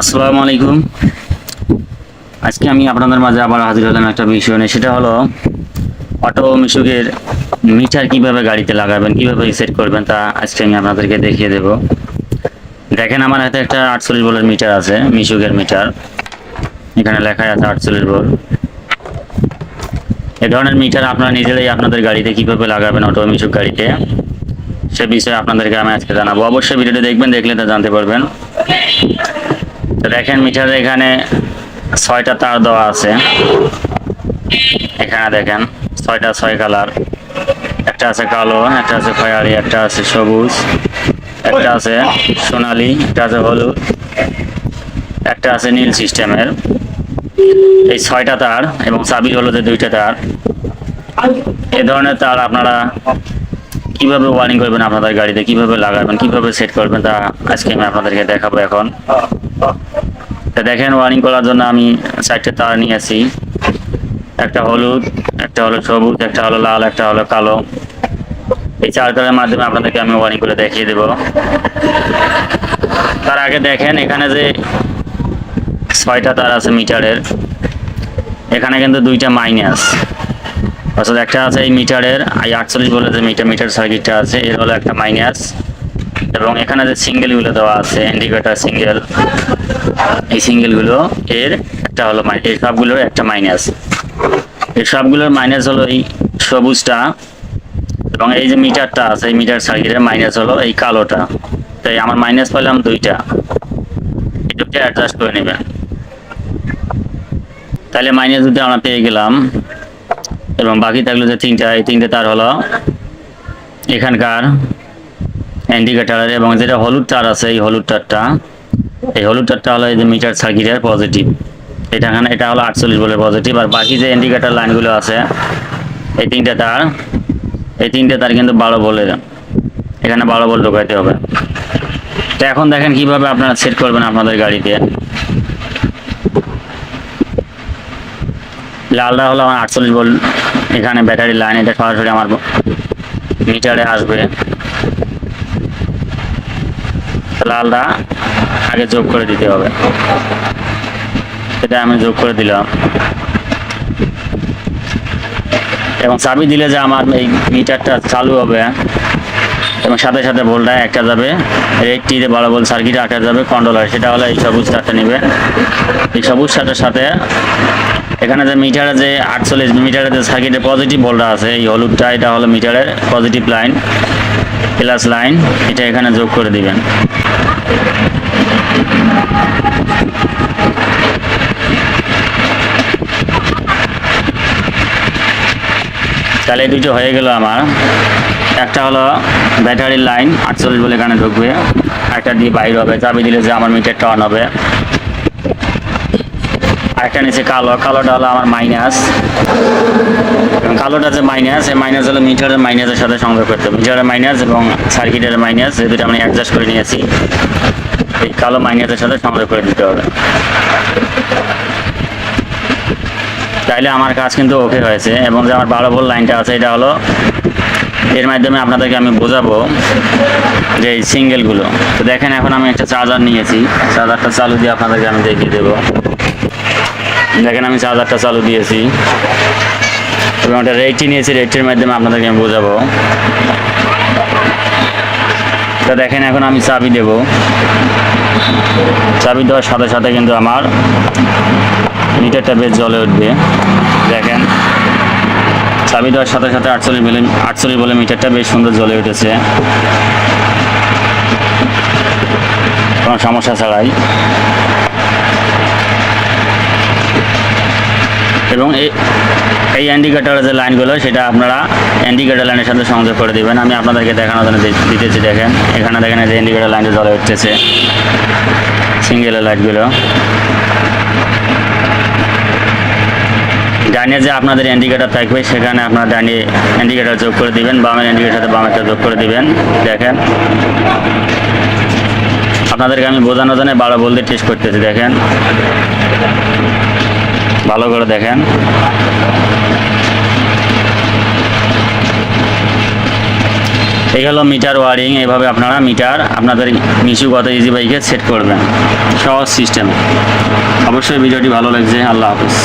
আসসালামু আলাইকুম। আজকে আমি আপনাদের মাঝে আবার হাজির হলাম একটা বিষয় নিয়ে। সেটা হলো, অটো মিশুকের মিটার কীভাবে গাড়িতে লাগাবেন, কীভাবে সেট করবেন তা আজকে আমি আপনাদেরকে দেখিয়ে দেব। দেখেন আমার হাতে একটা আটচল্লিশ বলের মিটার আছে, মিশুকের মিটার। এখানে লেখা আছে আটচল্লিশ বল এ ধরনের মিটার আপনারা নিজেরাই আপনাদের গাড়িতে কীভাবে লাগাবেন, অটো মিশুক গাড়িতে, সে বিষয়ে আপনাদেরকে আমি আজকে জানাব। অবশ্যই ভিডিওটি দেখবেন, দেখলে তা জানতে পারবেন। দেখেন মিটারে এখানে ছয়টা তার দেওয়া আছে। এখানে দেখেন, ছয়টা ছয় কালার। একটা আছে কালো, একটা আছে খয়ারি, একটা আছে সবুজ, একটা আছে সোনালি, একটা আছে হলুদ, একটা আছে নীল সিস্টেমের। এই ছয়টা তার এবং চাবি হলো যে দুইটা তার। এ ধরনের তার আপনারা কীভাবে ওয়ারিং করবেন আপনাদের গাড়িতে? কীভাবে লাগাবেন? কীভাবে সেট করবেন? তা আজকে আমি আপনাদেরকে দেখাবো এখন। তা দেখেন ওয়ারিং করার জন্য আমি চারটে তার নিয়ে নিয়েছি। একটা হলুদ, একটা হলো সবুজ, একটা হলো লাল, একটা হলো কালো। এই চার কালারের মাধ্যমে আপনাদেরকে আমি ওয়ারিং করে দেখিয়ে দেব। তার আগে দেখেন, এখানে যে ছয়টা তার আছে মিটারের, এখানে কিন্তু দুইটা মাইনাস অর্থাৎ একটা আছে এই মিটারের, এই আটচল্লিশ বলে যে মিটার মিটার সার্কিটটা আছে, এর হলো একটা মাইনাস এবং এখানে যে সিঙ্গেলগুলো দেওয়া আছে ইন্ডিকেটার সিঙ্গেল, এই সিঙ্গেলগুলো এর একটা হলো এই সবগুলোর একটা মাইনাস এই সবগুলোর মাইনাস হলো এই সবুজটা এবং এই যে মিটারটা আছে, এই মিটার সার্কিটের মাইনাস হলো এই কালোটা। তাই আমার মাইনাস পেলাম দুইটা। দুটো অ্যাডজাস্ট করে নেবেন। তাহলে মাইনাস দুটো আমরা পেয়ে গেলাম। এবং বাকি থাকল যে তিনটা, এই তিনটে তার হলো এখানকার। ইন্ডিকেটারের এবং যেটা হলুদ তার আছে, এই হলুদ তারটা। এই হলুদ তারটা হলো এই যে মিটার সার্কিটের পজিটিভ এটা এখানে, এটা হলো আটচল্লিশ বলে পজিটিভ আর বাকি যে ইন্ডিকেটার লাইনগুলো আছে, এই তিনটে তার, এই তিনটে তার কিন্তু বারো বলে এখানে বারো বল ঢোকাইতে হবে। তো এখন দেখেন কীভাবে আপনারা সেট করবেন আপনাদের গাড়িতে। লালটা হলো আমার আটচল্লিশ ভোল্ট, এখানে ব্যাটারি লাইন এটা সরাসরি আমার মিটারে আসবে। লালটা আগে যোগ করে দিতে হবে। এটা আমি যোগ করে দিলাম। এবং চাবি দিলে যে আমার এই মিটারটা চালু হবে এবং সাথে সাথে ভোল্টটা একটা যাবে। রেডটিতে বারো বল সার্কিট আটা যাবে কন্ট্রোলার সেটা হলো এই সবুজ তারটা নেবে। এই সবুজ তারটার সাথে এখানে যে মিটারে যে আটচল্লিশ মিটারে যে সার্কিটে পজিটিভ ভোল্টটা আছে, এই হলুদটা, এটা হলো মিটারের পজিটিভ লাইন প্লাস লাইন এটা এখানে যোগ করে দিবেন। তাহলে দুটো হয়ে গেল আমার। একটা হলো ব্যাটারির লাইন আটচল্লিশ বলে এখানে ঢুকবে। একটা দিয়ে বাইর হবে। চাবি দিলে যে আমার মিটারটা অন হবে। আরেকটা নিচে কালো, কালোটা হলো আমার মাইনাস কালোটা যে মাইনাস এই মাইনাস হলো মিটারের মাইনাসের সাথে সংযোগ করতে হবে। মিটারের মাইনাস এবং সার্কিটের মাইনাস এই দুটো আমি অ্যাডজাস্ট করে নিয়েছি। এই কালো মাইনাসের সাথে সংযোগ করে দিতে হবে। তাইলে আমার কাজ কিন্তু ওকে হয়েছে। এবং যে আমার বারো ভোল্ট লাইনটা আছে, এটা হলো, এর মাধ্যমে আপনাদেরকে আমি বোঝাবো যে এই সিঙ্গেলগুলো তো দেখেন, এখন আমি একটা চার্জার নিয়েছি। চার্জারটা চালু দিয়ে আপনাদেরকে আমি দেখিয়ে দেবো। দেখেন আমি চার্জারটা চালু দিয়েছি। এবং একটা রেটটি নিয়েছি রেটটির মাধ্যমে আপনাদেরকে আমি বোঝাবো। তো দেখেন এখন আমি চাবি দেব। চাবি দেওয়ার সাথে সাথে কিন্তু আমার মিটারটা বেশ জলে উঠবে। দেখেন, চাবি দেওয়ার সাথে সাথে আটচল্লিশ বলে আটচল্লিশ বলে মিটারটা বেশ সুন্দর জ্বলে উঠেছে। কোনো সমস্যা ছাড়াই। এবং এই এই যে লাইনগুলো, সেটা আপনারা ইন্ডিকেটার লাইনের সাথে সংযোগ করে দেবেন। আমি আপনাদেরকে দেখানোর জন্য দিতেছি, দেখেন। এখানে দেখেন যে ইন্ডিকেটার লাইনটা জ্বলে উঠতেছে। সিঙ্গেল লাইটগুলো। ডাইনে যে আপনাদের ইন্ডিকেটার থাকবে, সেখানে আপনার ডাইনে ইন্ডিকেটার যোগ করে দিবেন, বামের ইন্ডিকেটার সাথে বামেরটা যোগ করে দিবেন। দেখেন। আপনাদেরকে আমি বোঝানোর জন্য বারো বলতে টেস্ট করতেছি, দেখেন। ভালো করে দেখেন। এই হলো মিটার ওয়ারিং, এইভাবে আপনারা মিটার আপনাদের মিশু গত ইজি বাইকে সেট করবেন। সহজ সিস্টেম অবশ্যই ভিডিওটি ভালো লাগছে। আল্লাহ হাফিজ।